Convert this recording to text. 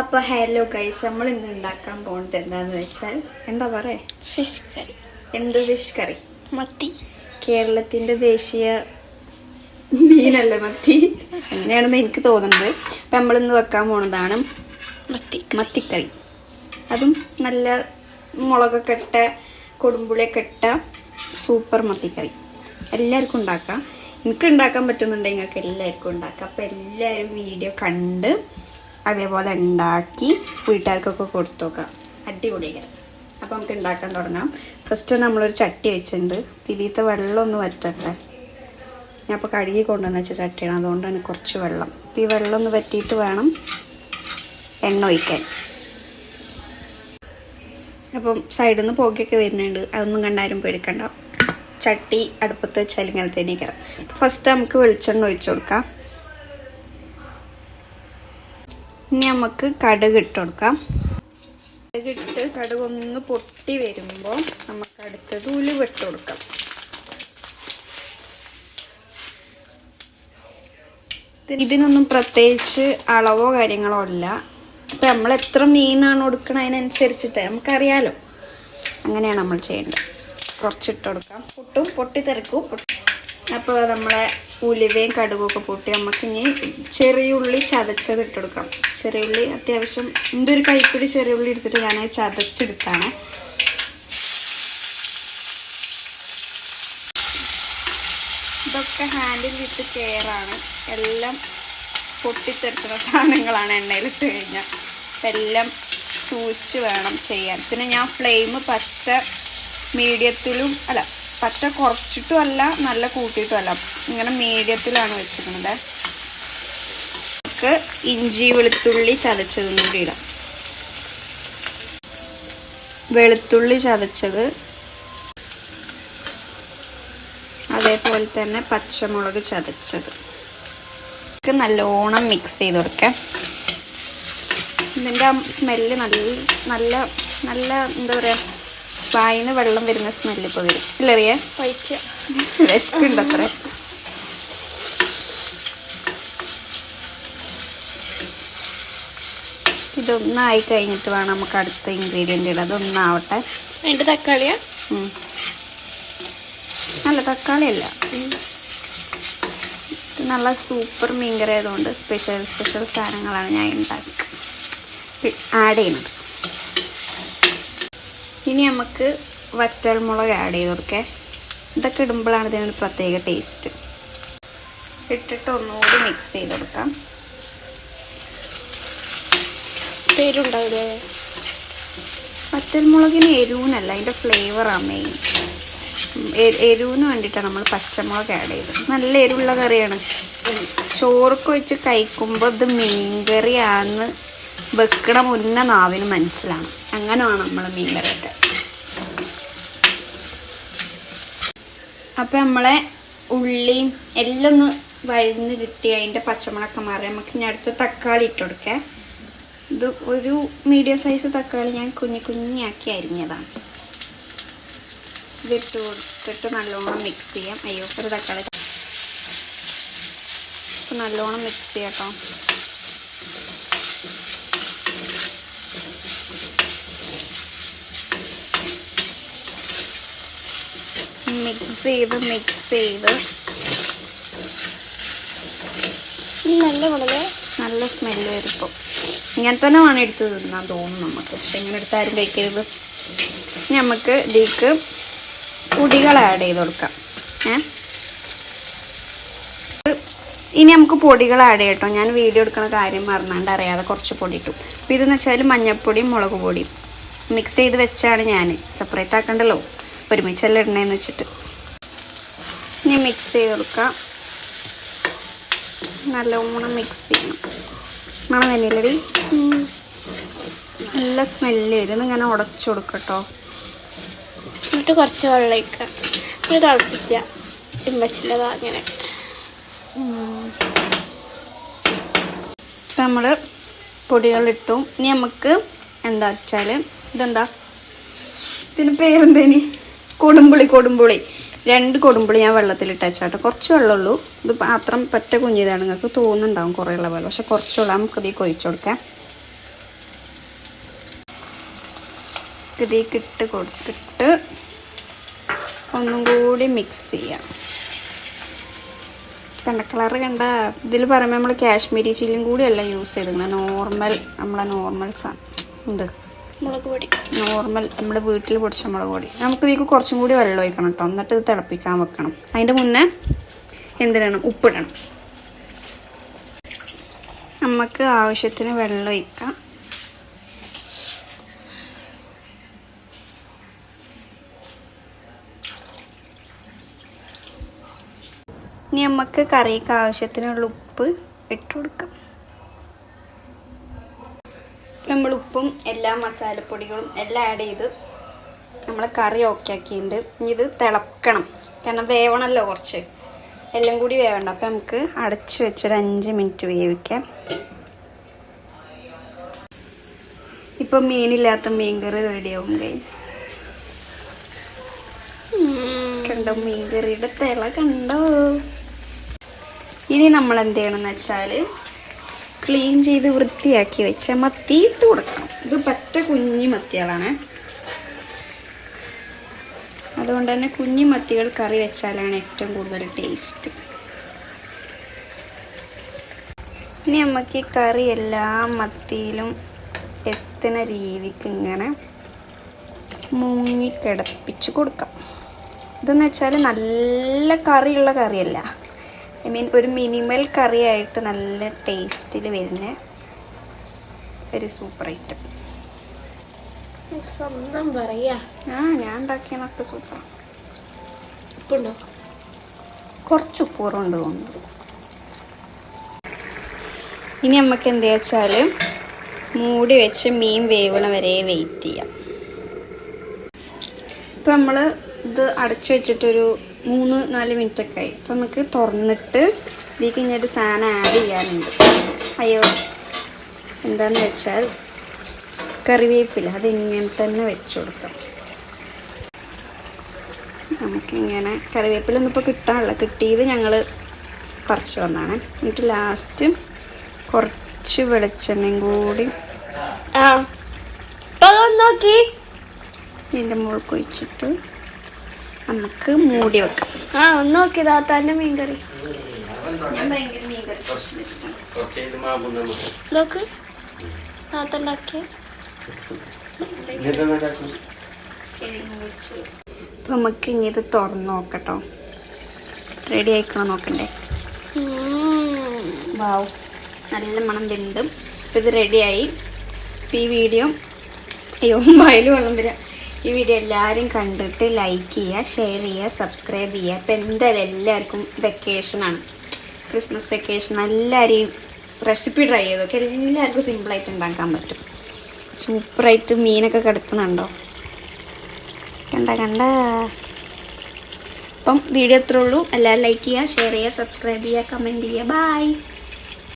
അപ്പൊ hello guys നമ്മൾ ഇന്ന് ഉണ്ടാക്കാൻ പോകുന്നത് എന്താന്ന് വെച്ചാൽ എന്താ പറയാ? ഫിഷ് കറി എന്ത് ഫിഷ് കറി മത്തി. കേരളത്തിന്റെ ദേശീയ മീനല്ലേ മത്തി? അങ്ങനെയാണെന്ന് എനിക്ക് തോന്നുന്നത്. അപ്പം നമ്മളിന്ന് വെക്കാൻ പോണതാണ് മത്തി മത്തിക്കറി. അതും നല്ല മുളകൊക്കെ ഇട്ട കൊടുമ്പുളിയൊക്കെ ഇട്ട സൂപ്പർ മത്തിക്കറി. എല്ലാവർക്കും ഉണ്ടാക്കാം. എനിക്ക് ഉണ്ടാക്കാൻ പറ്റുന്നുണ്ടെങ്കിൽ നിങ്ങൾക്ക് എല്ലാവർക്കും ഉണ്ടാക്കാം. അപ്പം എല്ലാവരും വീഡിയോ കണ്ട് അതേപോലെ ഉണ്ടാക്കി വീട്ടുകാർക്കൊക്കെ കൊടുത്തു നോക്കാം അടിപൊളിയായിരിക്കും. അപ്പോൾ നമുക്ക് ഉണ്ടാക്കാൻ തുടങ്ങാം. ഫസ്റ്റ് നമ്മളൊരു ചട്ടി വെച്ചിട്ടുണ്ട്. ഇതിലത്തെ വെള്ളമൊന്നും വറ്റട്ടെ. ഞാൻ അപ്പോൾ കഴുകി കൊണ്ടുവന്ന് വെച്ച ചട്ടിയാണ്. അതുകൊണ്ടാണ് കുറച്ച് വെള്ളം. അപ്പോൾ ഈ വെള്ളം ഒന്ന് വറ്റിയിട്ട് വേണം എണ്ണ ഒഴിക്കാൻ. അപ്പം സൈഡിൽ നിന്ന് പുകയൊക്കെ വരുന്നുണ്ട്. അതൊന്നും കണ്ടാരും പേടിക്കണ്ട. ചട്ടി അടുപ്പത്ത് വെച്ചാൽ ഇങ്ങനെ തന്നെ കയറാം. ഫസ്റ്റ് നമുക്ക് വെളിച്ചെണ്ണ ഒഴിച്ചു കൊടുക്കാം. ഇനി നമുക്ക് കടുക് ഇട്ട് കൊടുക്കാം. കടുക് ഇട്ട് കടുക് ഒന്ന് പൊട്ടി വരുമ്പോൾ നമുക്ക് അടുത്തത് ഉലുവിട്ട് കൊടുക്കാം. ഇതിനൊന്നും പ്രത്യേകിച്ച് അളവോ കാര്യങ്ങളോ അല്ല. അപ്പം നമ്മൾ എത്ര മീനാണ് കൊടുക്കണം അതിനനുസരിച്ചിട്ട് നമുക്കറിയാലോ. അങ്ങനെയാണ് നമ്മൾ ചെയ്യേണ്ടത്. കുറച്ചിട്ട് കൊടുക്കാം. പൊട്ടും പൊട്ടി അപ്പോൾ നമ്മളെ ഉലുവയും കടുകൊക്കെ പൊട്ടി നമുക്ക് ഇനി ചെറിയ ഉള്ളി ചതച്ചത് ഇട്ടെടുക്കാം. ചെറിയ ഉള്ളി അത്യാവശ്യം എന്തൊരു കൈപ്പിടി ചെറിയ ഉള്ളി എടുത്തിട്ട് ഞാൻ ചതച്ചെടുത്താണ്. ഇതൊക്കെ ഹാൻഡിൽ വിത്ത് കെയറാണ് എല്ലാം പൊട്ടിത്തെടുക്കുന്ന സാധനങ്ങളാണ് എണ്ണയിലിട്ട് കഴിഞ്ഞാൽ എല്ലാം സൂക്ഷിച്ച് വേണം ചെയ്യാൻ. പിന്നെ ഞാൻ ഫ്ലെയിം പച്ച മീഡിയത്തിലും അല്ല പറ്റ കുറച്ചിട്ടും അല്ല നല്ല കൂട്ടിയിട്ടും അല്ല ഇങ്ങനെ മീഡിയത്തിലാണ് വെച്ചിരുന്നത് നമുക്ക് ഇഞ്ചി വെളുത്തുള്ളി ചതച്ചതും കൂടി ഇടാം. വെളുത്തുള്ളി ചതച്ചത് അതേപോലെ തന്നെ പച്ചമുളക് ചതച്ചത്. നല്ലോണം മിക്സ് ചെയ്ത് കൊടുക്കാം. ഇതിന്റെ സ്മെല്ല് നല്ല നല്ല നല്ല എന്താ പറയുക വായിന്ന് വെള്ളം വരുന്ന സ്മെല്ല് ഇപ്പോൾ വരും. ഇല്ലേ അറിയേ പൈച്ച വിശക്കുണ്ട് അത്ര ഇതൊന്നായി കഴിഞ്ഞിട്ട് വേണം നമുക്ക് അടുത്ത ഇൻഗ്രീഡിയന്റ് ഇടാം അതൊന്നാവട്ടെ. അതിന്റെ തക്കാളിയാ? നല്ല തക്കാളി അല്ല ഇത് നല്ല സൂപ്പർ മീൻകറി ആയതുകൊണ്ട് സ്പെഷ്യൽ സ്പെഷ്യൽ സാധനങ്ങളാണ് ഞാൻ ഉണ്ടാക്കി. ആഡ് ചെയ്യുന്നത്. ഇനി നമുക്ക് വറ്റൽമുളക് ആഡ് ചെയ്ത് കൊടുക്കേ. ഇതൊക്കെ ഇടുമ്പോഴാണ് ഇതിനൊരു പ്രത്യേക ടേസ്റ്റ് ഇട്ടിട്ട് ഒന്നുകൂടി മിക്സ് ചെയ്ത് കൊടുക്കാം. പേരുണ്ടാവില്ലേ വറ്റൽമുളകിന് എരിവിനല്ല അതിന്റെ ഫ്ലേവറാണ് മെയിൻ എരിവിന് വേണ്ടിയിട്ടാണ് നമ്മൾ പച്ചമുളക് ആഡ് ചെയ്തത്. നല്ല എരിവുള്ള കറിയാണ്. ചോറൊക്കെ വെച്ച് കഴിക്കുമ്പോൾ ഇത് മീൻകറിയാന്ന് വെക്കണ മുന്നേ നാവിന് മനസ്സിലാണ് അങ്ങനെയാണ് നമ്മൾ മീൻകറിയൊക്കെ അപ്പം നമ്മളെ ഉള്ളിയും എല്ലാം ഒന്ന് വഴുന്ന് കിട്ടി അതിന്റെ പച്ചമുളകൊക്കെ മാറി. നമുക്ക് ഇനി അടുത്ത് തക്കാളി ഇട്ട് കൊടുക്കാം. ഇത് ഒരു മീഡിയം സൈസ് തക്കാളി ഞാൻ കുഞ്ഞി കുഞ്ഞാക്കി അരിഞ്ഞതാണ്. ഇതിട്ട് കൊടുത്തിട്ട് നല്ലോണം മിക്സ് ചെയ്യാം. അയ്യോ ഒരു തക്കാളി. നല്ലോണം മിക്സ് ചെയ്യാം കേട്ടോ. മിക്സ് മിക്സ് ചെയ്ത് ഇത് നല്ല വളരെ നല്ല സ്മെല്ല് വരും ഇപ്പോൾ ഇങ്ങനെ തന്നെ വേണം എടുത്ത് തിന്നാൻ തോന്നും നമുക്ക് പക്ഷെ ഇങ്ങനെ എടുത്താരും കഴിക്കരുത് ഇനി നമുക്ക് ഇതിലേക്ക് പൊടികൾ ആഡ് ചെയ്ത് കൊടുക്കാം. ഏ? ഇനി നമുക്ക് പൊടികൾ ആഡ് ചെയ്യട്ടോ ഞാൻ വീഡിയോ എടുക്കുന്ന കാര്യം മറന്നാണ്ട് അറിയാതെ കുറച്ച് പൊടി ഇട്ടു. അപ്പോൾ ഇതെന്ന് വെച്ചാൽ മഞ്ഞൾപ്പൊടിയും മുളക് പൊടിയും. മിക്സ് ചെയ്ത് വെച്ചാണ് ഞാൻ സെപ്പറേറ്റ് ആക്കണ്ടല്ലോ? ഒരുമിച്ചല്ല ഇടണേന്ന് വെച്ചിട്ട്. ഇനി മിക്സ് ചെയ്ത് കൊടുക്കാം. നല്ലോണം മിക്സ് ചെയ്യണം. മണം തന്നെയല്ലേ നല്ല സ്മെല്ല് വരും. ഇങ്ങനെ ഉടച്ചു കൊടുക്കട്ടോ. എന്നിട്ട് കുറച്ച് വെള്ളം ഒഴിക്കുക ഇത് തിളപ്പിച്ച. ഇമ്പച്ചില്ലതാ അങ്ങനെ ഇപ്പം നമ്മൾ പൊടികളിട്ടു. ഇനി നമുക്ക് എന്താ വെച്ചാൽ ഇതെന്താ? ഇതിന് പേരെന്തേനി? കൊടുമ്പുളി കൊടുമ്പുളി. രണ്ട് കൊടുമ്പുളി ഞാൻ വെള്ളത്തിലിട്ട് വെച്ചാട്ടോ കുറച്ച് വെള്ളമുള്ളൂ. ഇത് പാത്രം പറ്റ കുഞ്ഞിതാണ്. നിങ്ങൾക്ക് തോന്നുന്നുണ്ടാവും കുറേ ഉള്ള പോലെ പക്ഷെ കുറച്ചുള്ള. നമുക്ക് ഇതിൽ ഒഴിച്ചു കൊടുക്കാം. ഇതിലേക്ക് ഇട്ട് കൊടുത്തിട്ട് ഒന്നും കൂടി മിക്സ് ചെയ്യാം. കണ്ട കളറ് കണ്ട ഇതിൽ പറയുമ്പോൾ നമ്മൾ കാശ്മീരി ചില്ലിയും കൂടിയല്ല യൂസ് ചെയ്തിരുന്നത് നോർമൽ നമ്മളെ നോർമൽസാണ് എന്ത്? മുളക് പൊടി. നോർമൽ നമ്മുടെ വീട്ടിൽ പൊടിച്ച മുളക് പൊടി. നമുക്ക് ഇതിൽ കുറച്ചും കൂടി വെള്ളം ഒഴിക്കണം കേട്ടോ എന്നിട്ട് ഇത് തിളപ്പിക്കാൻ വെക്കണം. അതിന്റെ മുന്നേ എന്തിടണം? ഉപ്പിടണം. നമുക്ക് ആവശ്യത്തിന് വെള്ളം ഒഴിക്കാം. ഇനി നമുക്ക് കറിക്ക് ആവശ്യത്തിനുള്ള ഉപ്പ് ഇട്ട് കൊടുക്കാം. നമ്മൾ ഉപ്പും എല്ലാ മസാലപ്പൊടികളും എല്ലാം ആഡ് ചെയ്ത് നമ്മൾ കറി ഓക്കെ ആക്കിയിട്ടുണ്ട്. ഇത് തിളക്കണം. കാരണം വേവണമല്ലോ കുറച്ച്. എല്ലാം കൂടി വേവണ്ട. അപ്പം നമുക്ക് അടച്ച് വെച്ചൊരു അഞ്ച് മിനിറ്റ് വേവിക്കാം. ഇപ്പം മീനില്ലാത്ത മീൻകറി റെഡിയാവും ഗൈസ് കണ്ടോ മീൻകറിയുടെ തിള കണ്ടോ? ഇനി നമ്മൾ എന്ത് ചെയ്യണമെന്ന് വെച്ചാൽ ക്ലീൻ ചെയ്ത് വൃത്തിയാക്കി വെച്ച മത്തി ഇട്ട് കൊടുക്കണം. ഇത് പറ്റ കുഞ്ഞി മത്തികളാണ്. അതുകൊണ്ട് തന്നെ കുഞ്ഞി മത്തികൾ കറി വെച്ചാലാണ് ഏറ്റവും കൂടുതൽ ടേസ്റ്റ്. ഇനി നമുക്ക് ഈ കറി എല്ലാ മത്തിയിലും എത്തുന്ന രീതിക്ക് ഇങ്ങനെ മുങ്ങിക്കിടപ്പിച്ച് കൊടുക്കാം. ഇതെന്ന് വെച്ചാൽ നല്ല കറിയുള്ള കറിയല്ല. ഐ മീൻ ഒരു മിനിമൽ കറിയായിട്ട് നല്ല ടേസ്റ്റിൽ വരുന്ന ഒരു സൂപ്പർ ഐറ്റം സ്വന്തം പറയാ ആ ഞാൻ ഉണ്ടാക്കിയതൊക്കെ സൂപ്പർ ഉപ്പുണ്ടോ? കുറച്ച് ഉപ്പൂറുണ്ട് തോന്നുന്നു. ഇനി നമുക്ക് എന്താ വെച്ചാൽ മൂടി വെച്ച് മീൻ വേവണ വരെ വെയിറ്റ് ചെയ്യാം. ഇപ്പം നമ്മൾ ഇത് അടച്ചു വെച്ചിട്ടൊരു മൂന്ന് നാല് മിനിറ്റ് ഒക്കെ ആയി. അപ്പം നമുക്ക് തുറന്നിട്ട് ഇതിലേക്ക് കഴിഞ്ഞൊരു സാധനം ആഡ് ചെയ്യാനുണ്ട്. അയ്യോ എന്താന്ന് വെച്ചാൽ കറിവേപ്പില അത് ഇങ്ങനെ തന്നെ വെച്ച് കൊടുക്കാം. നമുക്കിങ്ങനെ കറിവേപ്പിലൊന്നും ഇപ്പോൾ കിട്ടാനുള്ള കിട്ടിയത് ഞങ്ങൾ പറിച്ചു വന്നാണ്. എന്നിട്ട് ലാസ്റ്റ് കുറച്ച് വെളിച്ചെണ്ണയും കൂടി. ആ നോക്കി. എന്റെ മോൾക്ക് ഒഴിച്ചിട്ട് നമുക്ക് മൂടി വെക്കാം. ആ ഒന്ന് നോക്കി താത്താന്റെ മീൻകറി. നോക്ക്. താത്ത ഉണ്ടാക്കിയ അപ്പം നമുക്ക് ഇനി ഇത് തുറന്ന് നോക്കട്ടോ. റെഡി ആയിക്കണോ നോക്കണ്ടേ? വാവ്. നല്ല മണം വെന്തും. ഇപ്പം ഇത് റെഡിയായി ഇപ്പം ഈ വീഡിയോ അയ്യോ വായിൽ വെള്ളം വരിക ഈ വീഡിയോ എല്ലാവരും കണ്ടിട്ട് ലൈക്ക് ചെയ്യുക ഷെയർ ചെയ്യുക സബ്സ്ക്രൈബ് ചെയ്യുക. ഇപ്പം എന്തായാലും എല്ലാവർക്കും വെക്കേഷനാണ് ക്രിസ്മസ് വെക്കേഷൻ എല്ലാവരെയും റെസിപ്പി ട്രൈ ചെയ്തൊക്കെ എല്ലാവർക്കും സിമ്പിളായിട്ട് ഉണ്ടാക്കാൻ പറ്റും. സൂപ്പറായിട്ട് മീനൊക്കെ കിടക്കുന്നുണ്ടോ? കണ്ട കണ്ട. അപ്പം വീഡിയോ ഇത്രേ ഉള്ളൂ. എല്ലാവരും ലൈക്ക് ചെയ്യുക ഷെയർ ചെയ്യുക സബ്സ്ക്രൈബ് ചെയ്യുക കമന്റ് ചെയ്യുക. ബായ്